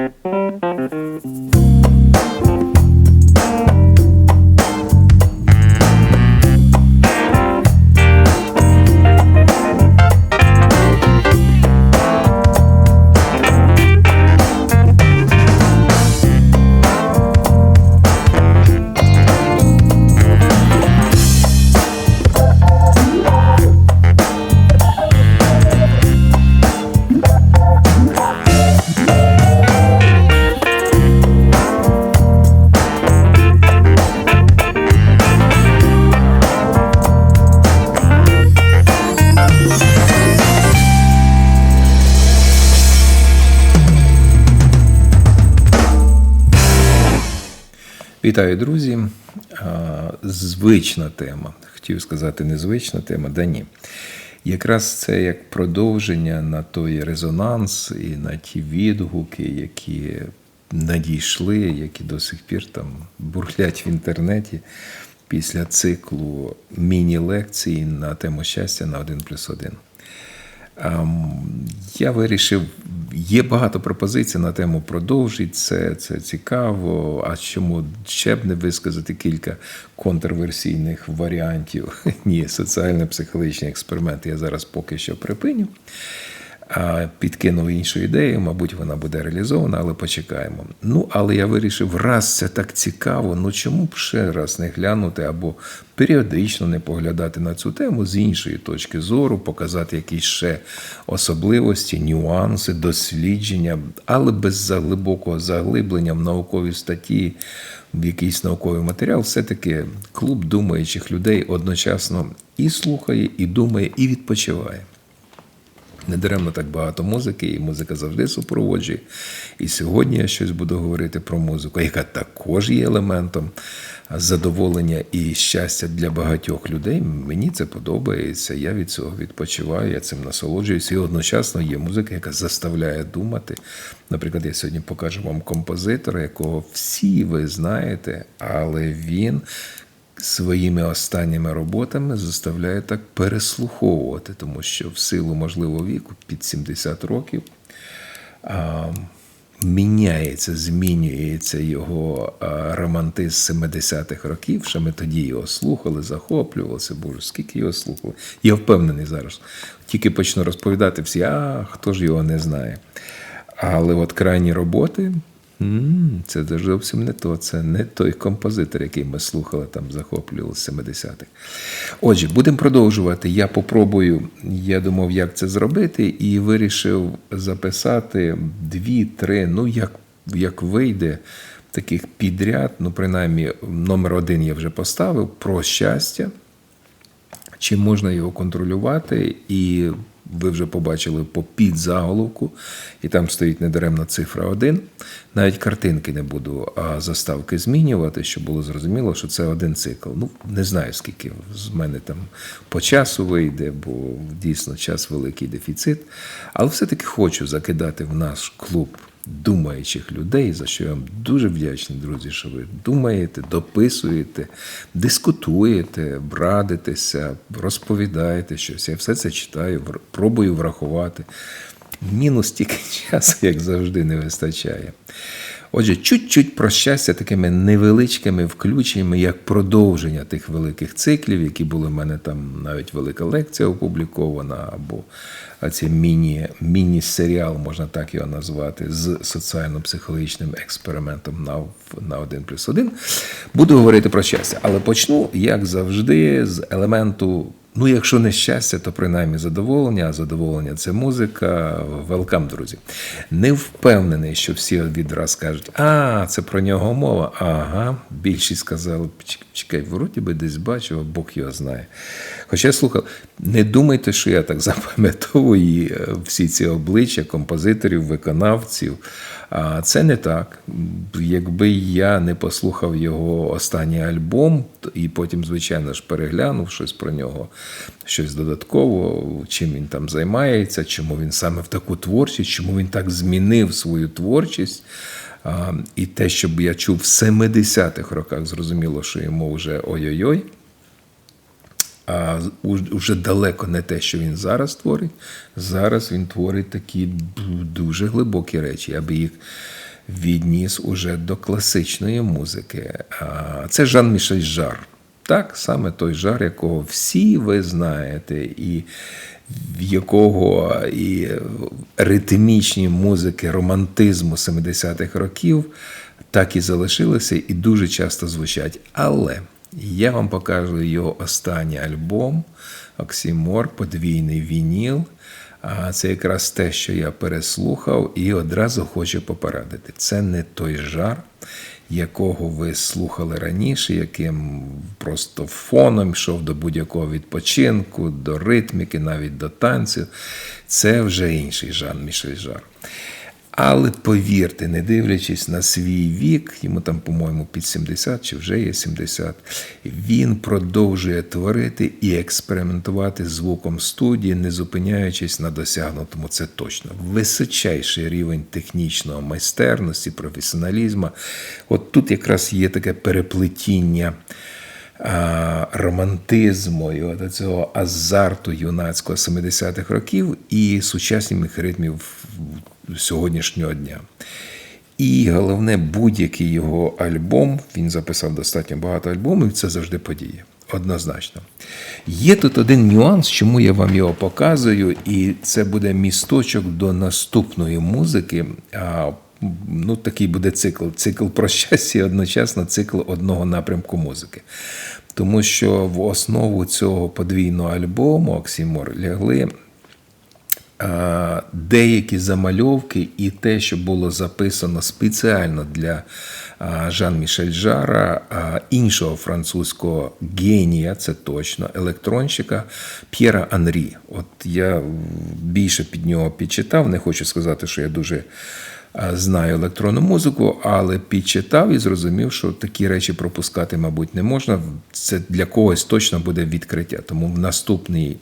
Thank you. Вітаю, друзі. Звична тема. Хотів сказати незвична тема, да ні. Якраз це як продовження на той резонанс і на ті відгуки, які надійшли, які до сих пір там бурлять в інтернеті після циклу міні-лекцій на тему щастя на 1 плюс 1. Ем, Я вирішив, є багато пропозицій на тему продовжить це, це цікаво. А чому ще б не висказати кілька контрверсійних варіантів? Ні, соціально-психологічний експеримент я зараз поки що припиню. Підкинув іншу ідею, мабуть, вона буде реалізована, але почекаємо. Ну, але я вирішив, раз це так цікаво, ну чому б ще раз не глянути або періодично не поглядати на цю тему з іншої точки зору, показати якісь ще особливості, нюанси, дослідження, але без глибокого заглиблення в наукові статті, в якийсь науковий матеріал, все-таки клуб думаючих людей одночасно і слухає, і думає, і відпочиває. Недаремно так багато музики, і музика завжди супроводжує. І сьогодні я щось буду говорити про музику, яка також є елементом задоволення і щастя для багатьох людей. Мені це подобається. Я від цього відпочиваю, я цим насолоджуюся. І одночасно є музика, яка заставляє думати. Наприклад, я сьогодні покажу вам композитора, якого всі ви знаєте, але він своїми останніми роботами заставляє так переслуховувати, тому що в силу можливо віку під 70 років а, міняється, змінюється його а, романтизм 70-х років. Що ми тоді його слухали, захоплювалися. Боже, скільки його слухали. Я впевнений зараз. Тільки почну розповідати всі, а хто ж його не знає. Але от крайні роботи. Це зовсім не то. Це не той композитор, який ми слухали там, захоплювали з 70-х. Отже, будемо продовжувати. Я попробую, я думав, як це зробити, і вирішив записати дві-три, ну як, як вийде. Таких підряд, ну, принаймні, номер один я вже поставив про щастя, чи можна його контролювати, і ви вже побачили по підзаголовку, і там стоїть недаремно цифра 1. Навіть картинки не буду, а заставки змінювати, щоб було зрозуміло, що це один цикл. Ну, не знаю, скільки з мене там по часу вийде, бо дійсно час великий дефіцит. Але все-таки хочу закидати в наш клуб думаючих людей, за що я вам дуже вдячний, друзі, що ви думаєте, дописуєте, дискутуєте, радитеся, розповідаєте щось. Я все це читаю, пробую врахувати. Мінус тільки часу, як завжди, не вистачає. Отже, чуть-чуть про щастя такими невеличкими включеннями, як продовження тих великих циклів, які були в мене там навіть велика лекція опублікована, або цей міні, міні-серіал, можна так його назвати, з соціально-психологічним експериментом на, на 1 плюс 1. Буду говорити про щастя, але почну, як завжди, з елементу. Ну, якщо не щастя, то принаймні задоволення, а задоволення це музика. Велкам, друзі. Не впевнений, що всі відраз кажуть, а, це про нього мова. Ага, більшість сказали, чекай, вроді би десь бачив, а Бог його знає. Хоча слухав, не думайте, що я так запам'ятовую е, всі ці обличчя композиторів, виконавців. А це не так. Якби я не послухав його останній альбом, і потім, звичайно ж, переглянув щось про нього, щось додатково, чим він там займається, чому він саме в таку творчість, чому він так змінив свою творчість. І те, щоб я чув в 70-х роках, зрозуміло, що йому вже ой-ой-ой. А уже далеко не те, що він зараз творить. Зараз він творить такі дуже глибокі речі. Я би їх відніс уже до класичної музики. Це Жан Мішель Жар. Так, саме той жар, якого всі ви знаєте, і в якого і ритмічні музики романтизму 70-х років так і залишилися і дуже часто звучать. Але я вам покажу його останній альбом Оксімор, подвійний вініл. А це якраз те, що я переслухав, і одразу хочу попередити. Це не той жар, якого ви слухали раніше, яким просто фоном йшов до будь-якого відпочинку, до ритміки, навіть до танцю. Це вже інший Жан Мішель Жар. Але повірте, не дивлячись на свій вік, йому там, по-моєму, під 70 чи вже є 70, він продовжує творити і експериментувати звуком студії, не зупиняючись на досягнутому. Це точно височайший рівень технічного майстерності, професіоналізму. От тут якраз є таке переплетіння. Романтизму і от цього азарту юнацького 70-х років і сучасних ритмів сьогоднішнього дня. І головне, будь-який його альбом, він записав достатньо багато альбомів, це завжди подія. Однозначно. Є тут один нюанс, чому я вам його показую, і це буде місточок до наступної музики. Ну, Такий буде цикл. Цикл про щастя і одночасно цикл одного напрямку музики. Тому що в основу цього подвійного альбому Оксімор лягли деякі замальовки і те, що було записано спеціально для Жан Мішель Жара, іншого французького генія, це точно, електронщика П'єра Анрі. От я більше під нього підчитав, не хочу сказати, що я дуже. Знаю електронну музику, але підчитав і зрозумів, що такі речі пропускати, мабуть, не можна. Це для когось точно буде відкриття. Тому в наступний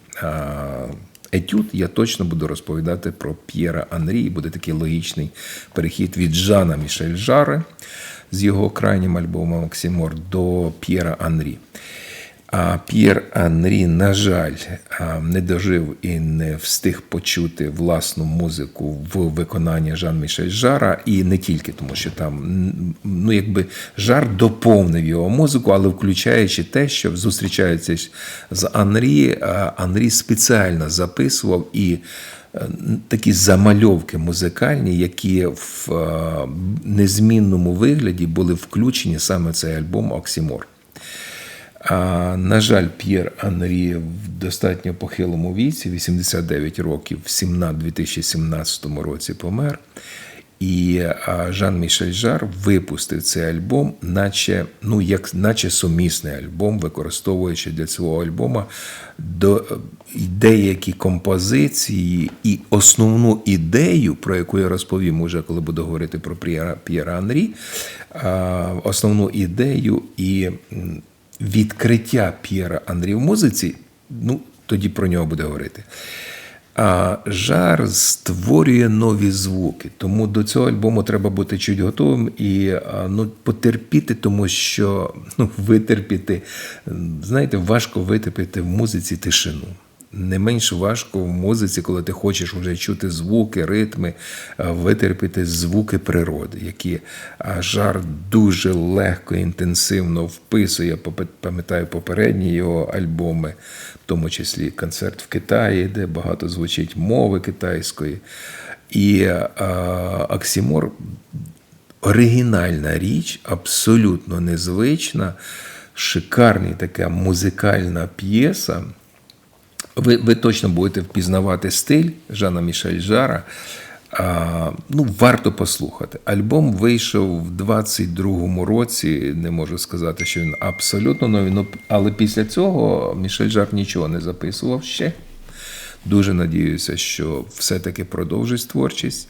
етюд я точно буду розповідати про П'єра Анрі. І буде такий логічний перехід від Жана Мішель Жаре з його крайнім альбомом Оксімор до П'єра Анрі. А П'єр Анрі, на жаль, не дожив і не встиг почути власну музику в виконанні Жан-Мішель Жара, і не тільки тому, що там ну якби жар доповнив його музику, але включаючи те, що зустрічається з Анрі, Анрі спеціально записував і. Е, такі замальовки музикальні, які в незмінному вигляді були включені саме цей альбом Оксімор. А, На жаль, П'єр Анрі в достатньо похилому віці, 89 років, в 2017 році помер. І Жан Мішель Жар випустив цей альбом, наче ну, як, наче сумісний альбом, використовуючи для цього альбома до деякі композиції і основну ідею, про яку я розповім уже, коли буду говорити про П'єра Анрі, основну ідею і відкриття П'єра Андрі в музиці, ну, тоді про нього буде говорити. А жар створює нові звуки. Тому до цього альбому треба бути чуть готовим і ну, потерпіти, тому що ну, витерпіти, знаєте, важко витерпіти в музиці тишину не менш важко в музиці, коли ти хочеш вже чути звуки, ритми, витерпіти звуки природи, які жар дуже легко інтенсивно вписує. пам'ятаю попередні його альбоми, в тому числі концерт в Китаї, де багато звучить мови китайської. І Оксімор оригінальна річ, абсолютно незвична, шикарна така музикальна п'єса. Ви ви точно будете впізнавати стиль Жана Мішель Жара. А, Ну, Варто послухати. Альбом вийшов в 22-му році. Не можу сказати, що він абсолютно новий. Ну, але після цього Мішель Жар нічого не записував ще. Дуже надіюся, що все-таки продовжить творчість.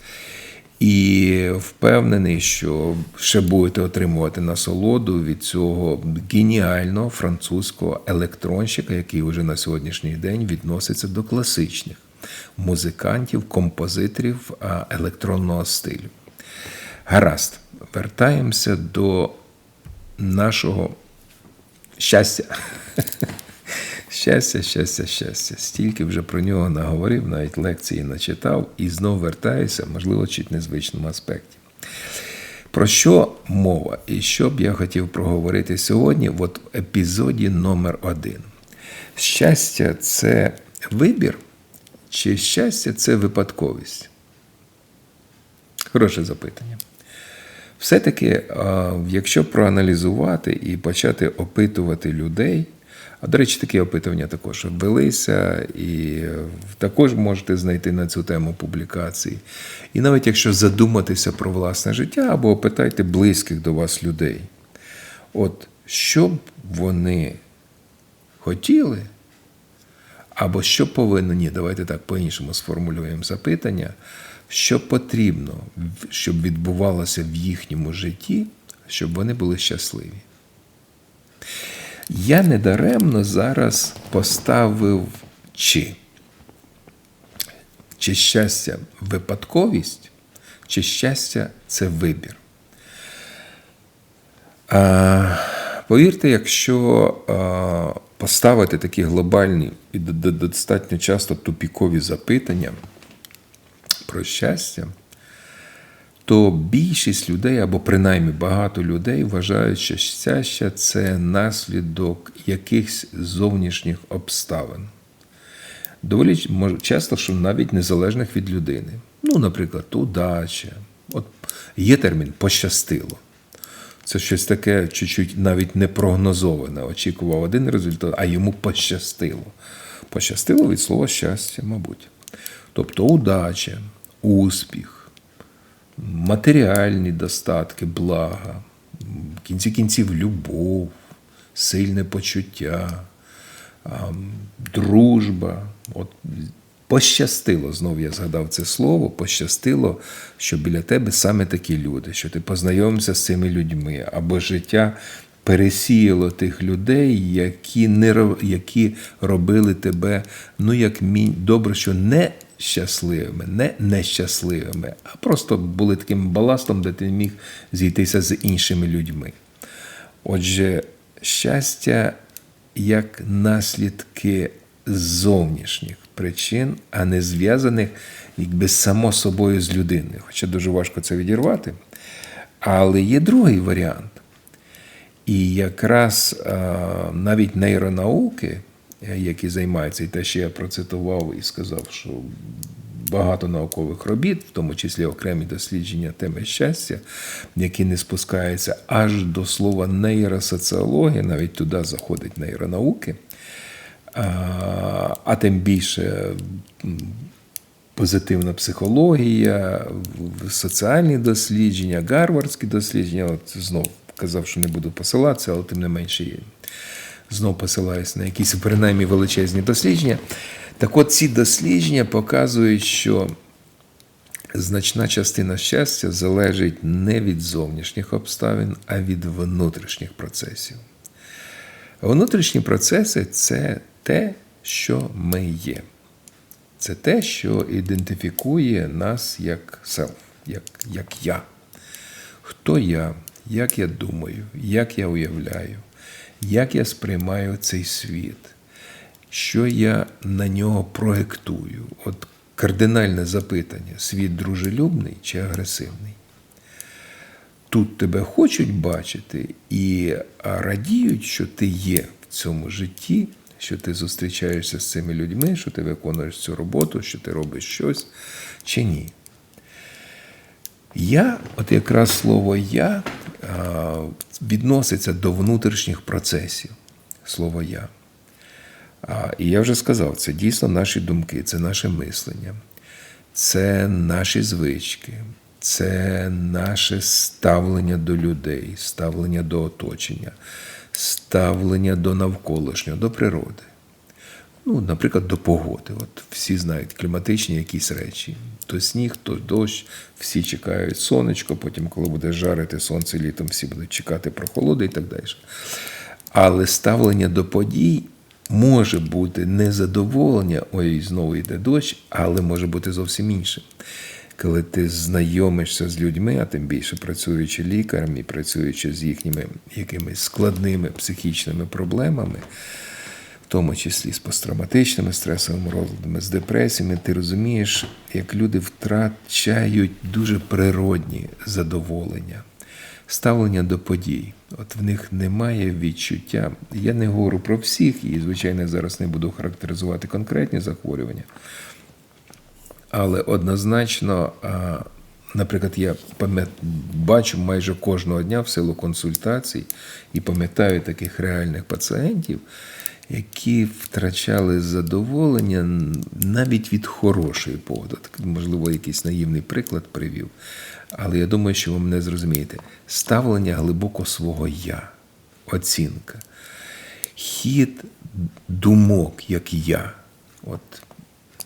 І впевнений, що ще будете отримувати насолоду від цього геніального французького електронщика, який вже на сьогоднішній день відноситься до класичних музикантів, композиторів електронного стилю. Гаразд, вертаємося до нашого щастя. Щастя, щастя, щастя. Стільки вже про нього наговорив, навіть лекції начитав і знов вертаюся, можливо, чуть незвичному аспекті. Про що мова? І що б я хотів проговорити сьогодні, в епізоді номер один. Щастя це вибір, чи щастя це випадковість? Хороше запитання. Все-таки, якщо проаналізувати і почати опитувати людей, а до речі, такі опитування також велися, і також можете знайти на цю тему публікації. І навіть якщо задуматися про власне життя, або опитайте близьких до вас людей, от що б вони хотіли, або що повинно, ні, давайте так по-іншому сформулюємо запитання, що потрібно, щоб відбувалося в їхньому житті, щоб вони були щасливі. Я недаремно зараз поставив чи. Чи щастя випадковість, чи щастя це вибір. А, Повірте, якщо а, поставити такі глобальні і достатньо часто тупікові запитання про щастя, то більшість людей, або принаймні багато людей, вважають, що щастя це наслідок якихось зовнішніх обставин. Доволі часто, що навіть незалежних від людини. Ну, наприклад, удача. От Є термін пощастило. Це щось таке, чуть-чуть навіть непрогнозоване. Очікував один результат, а йому пощастило. Пощастило від слова щастя, мабуть. Тобто удача, успіх матеріальні достатки, блага, в кінці кінців любов, сильне почуття, дружба. От Пощастило, знову я згадав це слово, пощастило, що біля тебе саме такі люди, що ти познайомився з цими людьми, або життя пересіяло тих людей, які не які робили тебе, ну як мій добре, що не щасливими, не нещасливими, а просто були таким баластом, де ти міг зійтися з іншими людьми. Отже, щастя як наслідки зовнішніх причин, а не зв'язаних якби само собою з людиною. Хоча дуже важко це відірвати. Але є другий варіант. І якраз навіть нейронауки які займаються, і те, що я процитував і сказав, що багато наукових робіт, в тому числі окремі дослідження теми щастя, які не спускаються аж до слова нейросоціологія, навіть туди заходить нейронауки, а тим більше. Позитивна психологія, соціальні дослідження, гарвардські дослідження. От знов казав, що не буду посилатися, але тим не менше знов посилаюсь на якісь принаймні величезні дослідження. Так от ці дослідження показують, що значна частина щастя залежить не від зовнішніх обставин, а від внутрішніх процесів. Внутрішні процеси це те, що ми є. Це те, що ідентифікує нас як селф, як, як я. Хто я, як я думаю, як я уявляю, як я сприймаю цей світ, що я на нього проєктую. От кардинальне запитання: світ дружелюбний чи агресивний? Тут тебе хочуть бачити і радіють, що ти є в цьому житті, що ти зустрічаєшся з цими людьми, що ти виконуєш цю роботу, що ти робиш щось чи ні. Я, от якраз слово я відноситься до внутрішніх процесів. Слово я. І я вже сказав, це дійсно наші думки, це наше мислення, це наші звички, це наше ставлення до людей, ставлення до оточення, ставлення до навколишнього, до природи. Ну, Наприклад, до погоди. От Всі знають кліматичні якісь речі. То сніг, то дощ, всі чекають сонечко, потім, коли буде жарити сонце літом, всі будуть чекати прохолоди і так далі. Але ставлення до подій може бути незадоволення, ой, знову йде дощ, але може бути зовсім інше. Коли ти знайомишся з людьми, а тим більше працюючи лікарем і працюючи з їхніми якимись складними психічними проблемами тому числі з посттравматичними стресовими розладами, з депресіями, ти розумієш, як люди втрачають дуже природні задоволення. ставлення до подій. От в них немає відчуття. Я не говорю про всіх, і, звичайно, зараз не буду характеризувати конкретні захворювання. Але однозначно, наприклад, я пам'ят... бачу майже кожного дня в силу консультацій і пам'ятаю таких реальних пацієнтів, які втрачали задоволення навіть від хорошої погоди. Можливо, якийсь наївний приклад привів. Але я думаю, що ви мене зрозумієте. Ставлення глибоко свого я, оцінка, хід думок, як я. От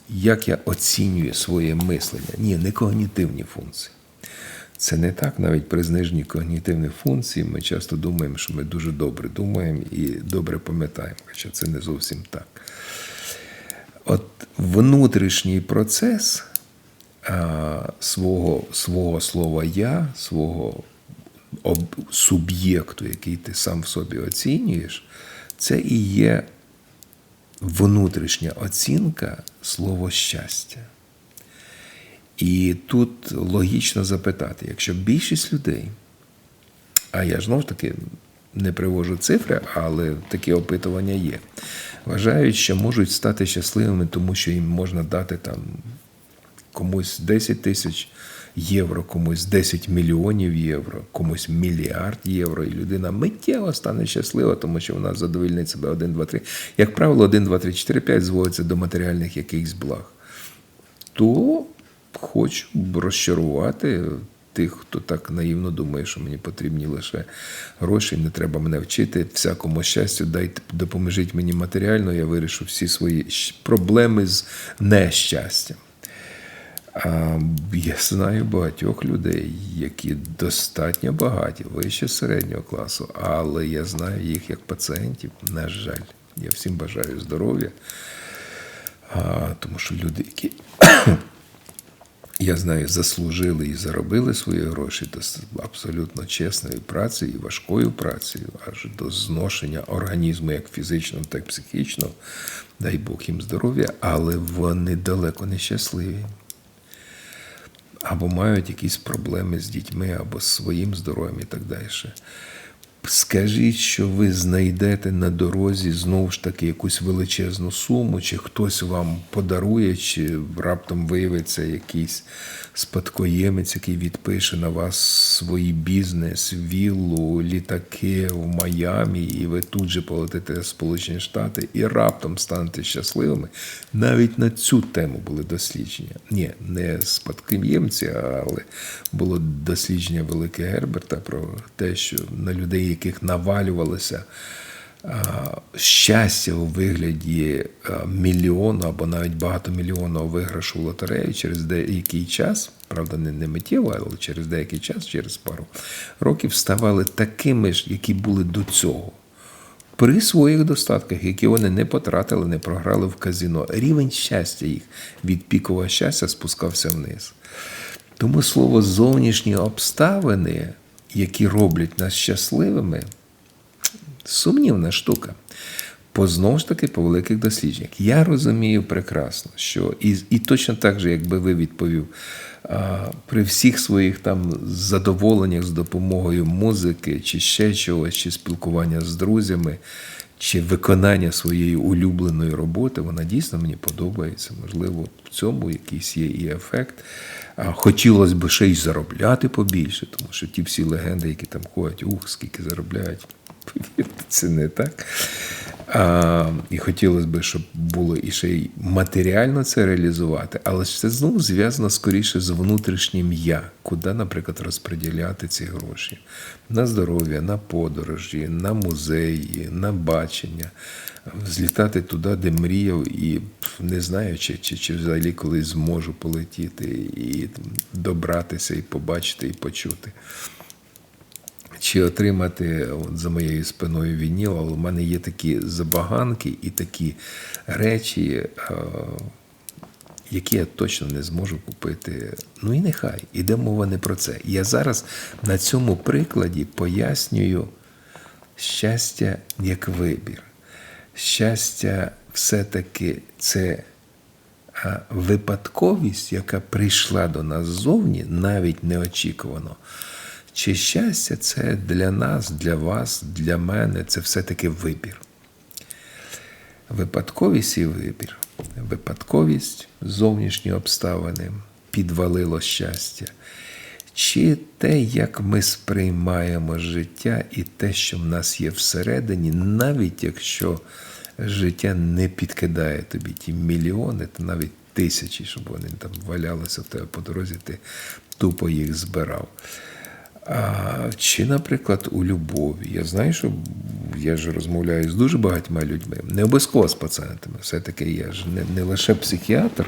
як я оцінюю своє мислення. Ні, не когнітивні функції. Це не так, навіть при зниженні когнітивних функцій ми часто думаємо, що ми дуже добре думаємо і добре пам'ятаємо, хоча це не зовсім так. От внутрішній процес а, свого, свого слова я, свого об, суб'єкту, який ти сам в собі оцінюєш, це і є внутрішня оцінка слова щастя. І тут логічно запитати, якщо більшість людей, а я знову ж таки не привожу цифри, але такі опитування є, вважають, що можуть стати щасливими, тому що їм можна дати там комусь 10 тисяч євро, комусь 10 мільйонів євро, комусь мільярд євро, і людина миттєво стане щаслива, тому що вона задовольнить себе 1, 2, 3. Як правило, 1, 2, 3, 4, 5 зводиться до матеріальних якихось благ. То хочу розчарувати тих, хто так наївно думає, що мені потрібні лише гроші, не треба мене вчити. Всякому щастю, дайте допоможіть мені матеріально, я вирішу всі свої проблеми з нещастям. А я знаю багатьох людей, які достатньо багаті, вище середнього класу, але я знаю їх як пацієнтів. На жаль, я всім бажаю здоров'я, тому що люди, які я знаю, заслужили і заробили свої гроші до абсолютно чесною працею і важкою працею, аж до зношення організму як фізичного, так і психічного. Дай Бог їм здоров'я, але вони далеко не щасливі. Або мають якісь проблеми з дітьми, або з своїм здоров'ям і так далі. Скажіть, що ви знайдете на дорозі знову ж таки якусь величезну суму, чи хтось вам подарує, чи раптом виявиться якийсь спадкоємець, який відпише на вас свій бізнес, віллу, літаки в Майамі, і ви тут же полетите в Сполучені Штати і раптом станете щасливими. Навіть на цю тему були дослідження. Ні, не спадкоємці, але було дослідження Велике Герберта про те, що на людей яких навалювалося щастя у вигляді мільйону або навіть багатомільйонного виграшу в лотерею через деякий час, правда, не, не миттєво, але через деякий час, через пару років, ставали такими ж, які були до цього. При своїх достатках, які вони не потратили, не програли в казино, рівень щастя їх від пікового щастя спускався вниз. Тому слово зовнішні обставини які роблять нас щасливими, сумнівна штука. По знову ж таки, по великих дослідженнях. Я розумію прекрасно, що і і точно так же, якби ви відповів, а, при всіх своїх там задоволеннях з допомогою музики, чи ще чогось, чи спілкування з друзями, чи виконання своєї улюбленої роботи, вона дійсно мені подобається. Можливо, в цьому якийсь є і ефект. Хотілося б ще й заробляти побільше, тому що ті всі легенди, які там ходять, ух, скільки заробляють, не так. А, І хотілося б, щоб було і ще й матеріально це реалізувати, але це знову зв'язано скоріше з внутрішнім я, куди, наприклад, розподіляти ці гроші. На здоров'я, на подорожі, на музеї, на бачення, злітати туди, де мріяв, і не знаю, чи, чи, чи взагалі колись зможу полетіти і добратися, і побачити, і почути чи отримати от за моєю спиною вініл, але в мене є такі забаганки і такі речі, які я точно не зможу купити. Ну і нехай, іде мова не про це. Я зараз на цьому прикладі пояснюю щастя як вибір. Щастя, все-таки це випадковість, яка прийшла до нас ззовні, навіть неочікувано Чи щастя це для нас, для вас, для мене це все-таки вибір. Випадковість і вибір. Випадковість, зовнішні обставини, підвалило щастя. Чи те, як ми сприймаємо життя і те, що в нас є всередині, навіть якщо життя не підкидає тобі ті мільйони, та навіть тисячі, щоб вони там валялися в тебе по дорозі, ти тупо їх збирав. А, Чи, наприклад, у любові. Я знаю, що я ж розмовляю з дуже багатьма людьми, не обов'язково з пацієнтами. Все-таки я ж не, не лише психіатр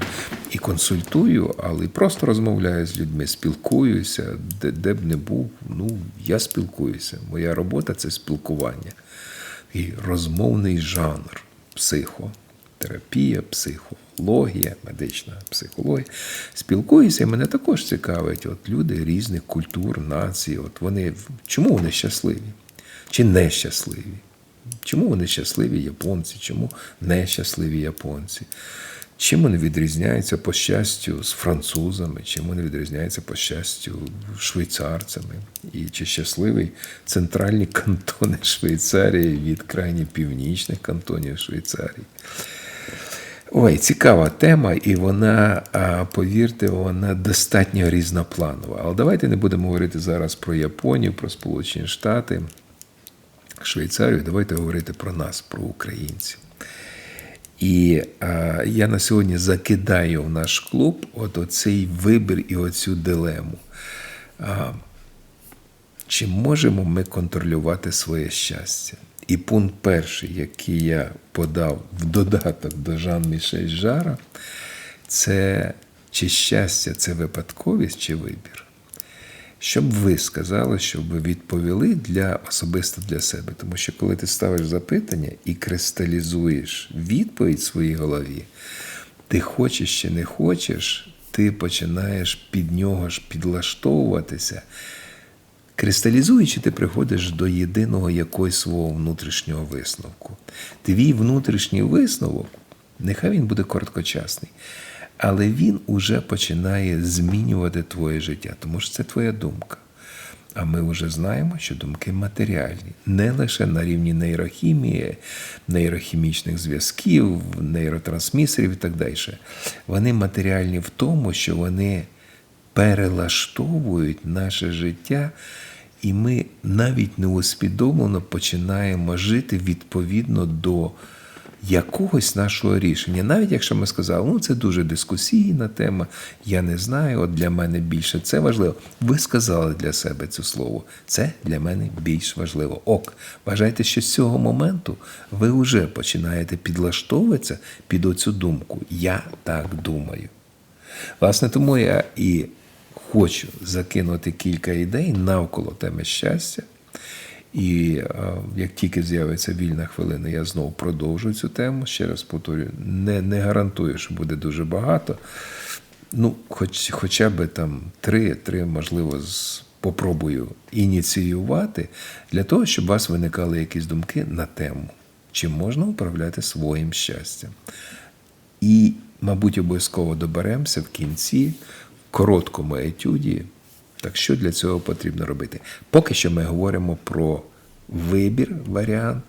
і консультую, але й просто розмовляю з людьми, спілкуюся, де, де б не був. Ну, я спілкуюся. Моя робота це спілкування. І розмовний жанр психотерапія, психологія, медична психологія. Спілкуюся, і мене також цікавить. От люди різних культур, націй. От вони чому вони щасливі? Чи нещасливі? Чому вони щасливі японці? Чому нещасливі японці? Чим вони відрізняються по щастю з французами, чим вони відрізняються по щастю швейцарцями? І чи щасливий центральні кантони Швейцарії від крайні північних кантонів Швейцарії? Ой, цікава тема, і вона, повірте, вона достатньо різнопланова. Але давайте не будемо говорити зараз про Японію, про Сполучені Штати, Швейцарію. Давайте говорити про нас, про українців. І а, я на сьогодні закидаю в наш клуб от оцей вибір і оцю дилему. А, Чи можемо ми контролювати своє щастя? І пункт перший, який я подав в додаток до Жан Мішель Жара, це чи щастя це випадковість чи вибір? Щоб ви сказали, щоб ви відповіли для особисто для себе. Тому що коли ти ставиш запитання і кристалізуєш відповідь в своїй голові, ти хочеш чи не хочеш, ти починаєш під нього ж підлаштовуватися. Кристалізуючи, ти приходиш до єдиного якогось свого внутрішнього висновку. Твій внутрішній висновок, нехай він буде короткочасний, але він уже починає змінювати твоє життя, тому що це твоя думка. А ми вже знаємо, що думки матеріальні, не лише на рівні нейрохімії, нейрохімічних зв'язків, нейротрансмісерів і так далі. Вони матеріальні в тому, що вони перелаштовують наше життя, і ми навіть неусвідомлено починаємо жити відповідно до якогось нашого рішення. Навіть якщо ми сказали, ну це дуже дискусійна тема, я не знаю, от для мене більше це важливо. Ви сказали для себе це слово. Це для мене більш важливо. Ок, вважайте, що з цього моменту ви вже починаєте підлаштовуватися під оцю думку. Я так думаю. Власне, тому я і хочу закинути кілька ідей навколо теми щастя. І як тільки з'явиться вільна хвилина, я знову продовжу цю тему. Ще раз повторюю, не не гарантую, що буде дуже багато. Ну, хоч, Хоча б там три, три, можливо, попробую ініціювати для того, щоб у вас виникали якісь думки на тему, чи можна управляти своїм щастям. І, мабуть, обов'язково доберемося в кінці короткому етюді. Так що для цього потрібно робити? Поки що ми говоримо про вибір, варіант.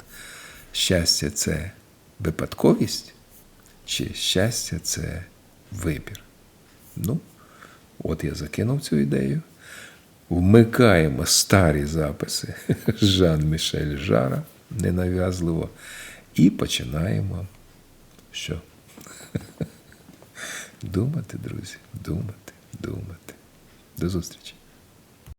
Щастя це випадковість, чи щастя це вибір. Ну, от я закинув цю ідею. Вмикаємо старі записи Жан Мішель Жара ненав'язливо. І починаємо що? Думати, друзі, думати, думати. До зустрічі!